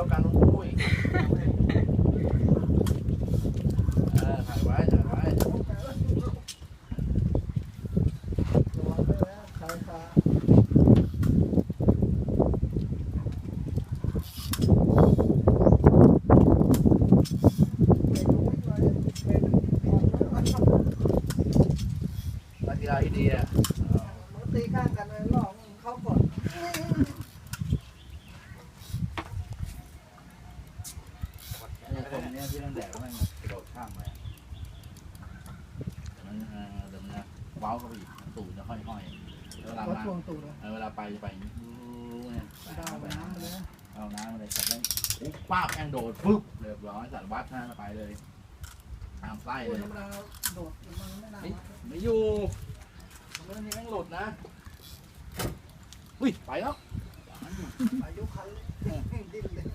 อนนุ้ยเดี๋ยวข้าไปเท่ากันนุ้ยเออถ่ายไว้ถ่ายไว้ระวังด้วยนะชายคาเด็กรู้ไว้เป็นของแล้วนักกีฬาที่ดีอะมันตีข้างกันเลยล่อเขาก่อน ไอ้คนเนี้ยที่นั่นแดดแม่ง กระโดดข้ามไปแต่มันเออเดี๋ยวมันจะเว้าเข้าไปอีกตูดจะห้อยๆเวลาเขามาทวงตูดเลยเออเวลาไปจะไปอย่างนี้เนี่ยดาวไปน้ำไปเลยนะเอาน้ำมาเลยสัตว์แม่งอุ๊บป้าบแม่งโดดปุ๊บเรียบร้อยสัตว์วัดหน้าไปเลยตามไส้พูดเลยธรรมดาโดดมันไม่นานเฮ้ยไม่อยู่มันไม่มีแม่งหลุดนะอุ้ยไปแล้ว อายุคันดิ้นเลย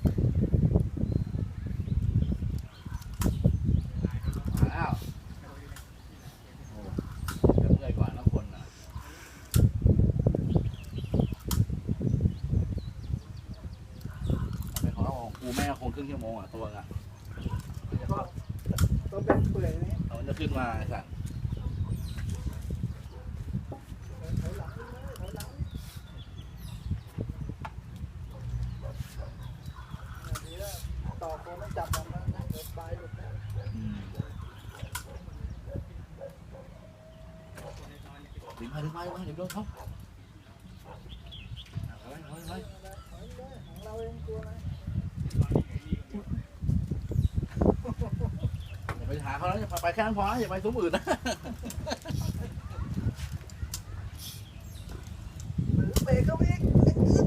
มาแล้วโอ้เดี๋ยวเมื่อยก่อนแล้วคนอะเป็นของเราของกูแม่ คงครึ่งชั่วโมงอะตัวอะก็ตัวเป็นเปื่อยนี่เอามันจะขึ้นมาไอ้สัตว์ถอยหลังถอยหลังดีแล้วต่อโคนไม่จับมันนะเดี๋ยวปลายหลุดนะอืมดึงมาดึงมาดึงมาเดี๋ยวโดนเขาเอาไว้เอาไว้เอาไว้ ของเราเองกลัวไหม อย่าไป หาเขาแล้วอย่าไปแค่นั้นพอนะอย่าไปซุ้มอื่นนะหรือเบรกเขาอีก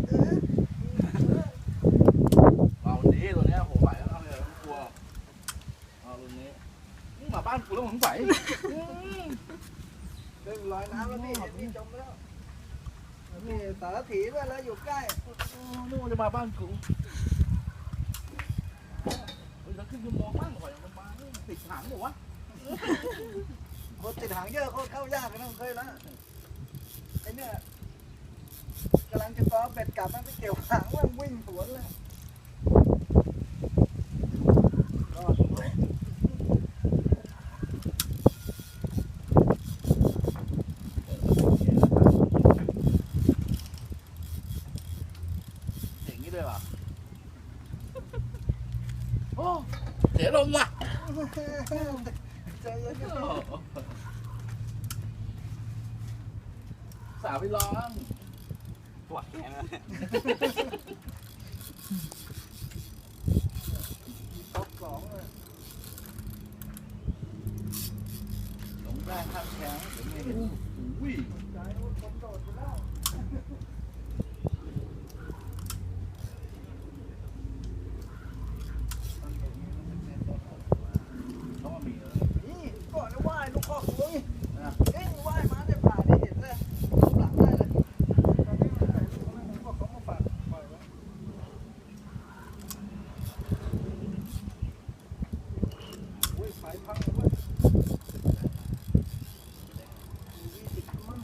เออเอาวันนี้ตัวเนี้ยโหไหวแล้วเอาเลยไม่กลัวเอารุ่นนี้นี่มาบ้านกูแล้วมึงไหวเรื่องลอยน้ำแล้วพี่เห็นพี่จมแล้วนี่สารถีด้วยแล้วอยู่ใกล้นึกว่าจะมาบ้านกูเฮ้ยแล้วขึ้นชั่วโมงบ้างกว่า ติดถังหรอวะคนติดหางเยอะเขาเข้ายากกันนะเคยแล้วไอ้เนี่ยกำลังจะฟ้อเป็ดกลับมันไปเกี่ยวหางมันวิ่งสวนเลยรอดอย่างนี้ด้วยวะโอ้ เสียลมว่ะ สาวไปลองปวดแขนแล้วตบสองเลยลงแรงข้ามแข้งเดี๋ยวไม่เห็นอุ้ยใจว่าคนโดดไปแล้ว เขามามีเลย นี่ก่อนจะไหว้ลูกคอกหัวนี่เอ้ยไหว้มาได้ผ่าได้เห็นเลยรูปหลังได้เลยตอนนี้มันใส่ลูกนั่นพวกเขามาฝากปล่อยไว้อุ้ยสายพังเลยเว้ยยี่สิบมั้ง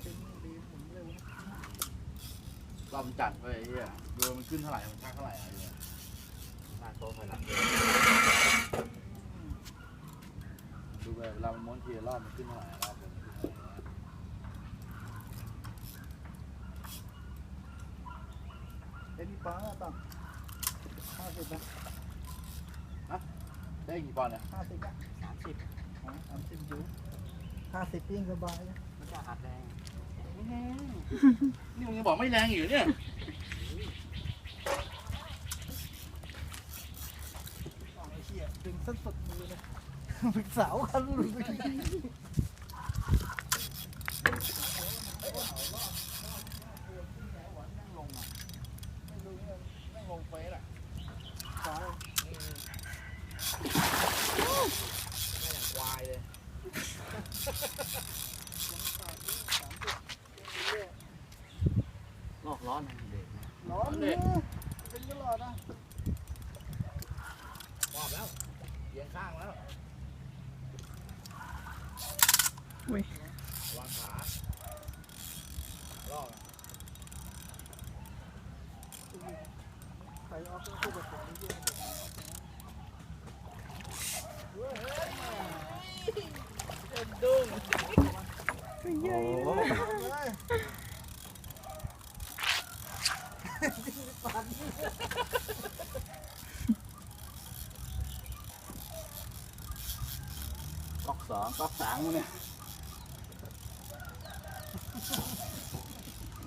เป็นดีผมเร็วนะ ลอม จัดไปไอ้เหี้ยดูมันขึ้นเท่าไหร่มันชักเท่าไหร่อะไรเนี่ยหน้าโต๊ะถอยหลังดูไปเวลามันม้วนทีละรอบมันขึ้นเท่าไหร่รอบมันขึ้นเท่าไหร่เอ็นฟ้าต่ำห้าสิบนะได้กี่ปอนด์เนี่ยห้าสิบนะสามสิบอ๋อสามสิบอยู่ห้าสิบยิ่งสบายนะ มันจะหัดแรง นี่มึงยังบอกไม่แรงอยู่เนี่ยอ๋อไอ้เชี่ยดึงสั้นสุดมือเลยฝึกสาวคันหลุดไปทีสายควายเลย เลยเป็นตลอดนะมอบแล้วเยียงข้างแล้วอุ้ยวางขาลอกไปออกก็คู่กับผมด้วยเฮ้ยเฮ้ยดุ้งโอ้ ก๊อกสองก๊อกสามเนี่ย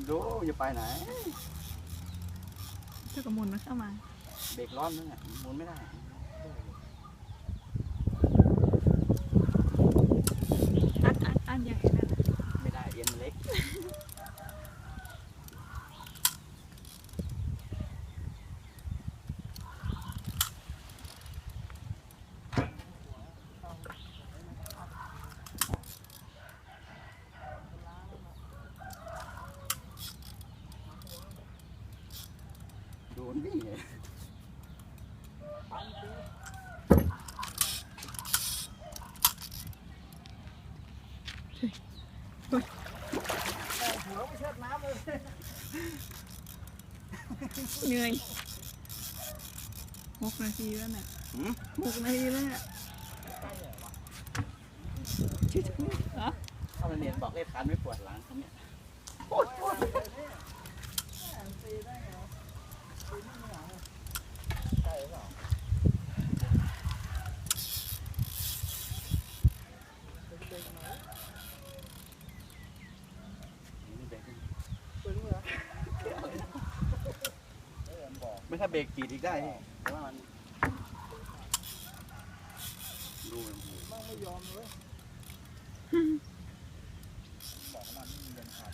ดูอย่าไปไหน เจ้ากระมุนมันเข้ามา เบรกร้อนนึงอะหมุนไม่ได้อัดอัดอัดอย่างนั้นน่ะ ไม่ได้เอ็นเล็ก ดูมั นวิ่งเลยหัวไม่เชิดน้ำเลยเหนื่อยหกนาทีแล้วน่ะหืมหกนาทีแล้วน่ะชิดๆเหรอถ้ามันเรียนบอกเลขคันไม่ปวดหลังตรงเนี้ยโอ๊ยโอ๊ยตีได้เหรอตีไม่เหรอใช่เปล่า ไม่ถ้าเบรกขีดอีกได้นี่แต่ว่ามันดูมันดีมั่งไม่ยอมเลยบอกมันไม่มีเงินขาด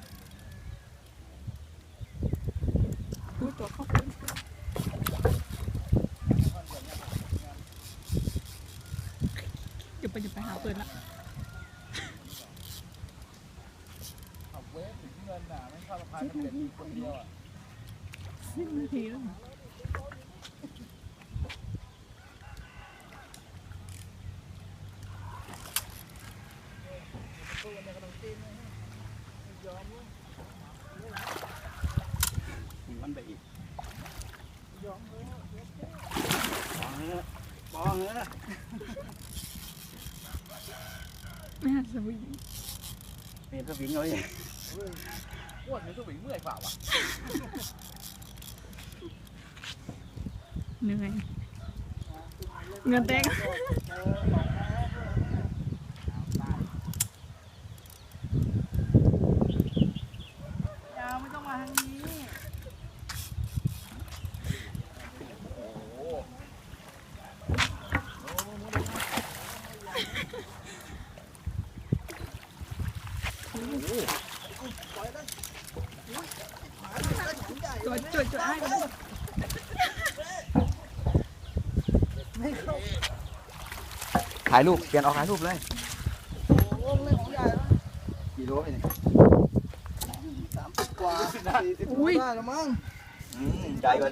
พูดตัวเข้าไปเดี๋ยวไปเดี๋ยวไปหาเปิดละขับเวฟถึงเงินน่ะไม่เข้าสะพานมันเด็ดมีคนเดียวอะสิบนาทีแล้วน่ะตัวในขนมจีนไม่ยอมเลยมันไปอีกยอมเลยปองเนื้อปองเนื้อ ไม่หัดสวิงนี่ถ้าวิ่งเอาอย่างอ้วนหรือสวิงเมื่อยเปล่าวะเหนื่อยเงินแตกเออบอกนะยาวไม่ต้องมาทางนี้ โอ้โห ปล่อยเลยอุ๊ยหมาตัวใหญ่ใหญ่ จว ดจวดจวดให้กันไม่เข้าถ่ายรูปเปลี่ยนออกถ่ายรูปเลยโอ้โหเรื่องของใหญ่แล้วกี่โลเองสามสิบกว่าสี่สิบกว่าได้แล้วมั้งใหญ่กว่า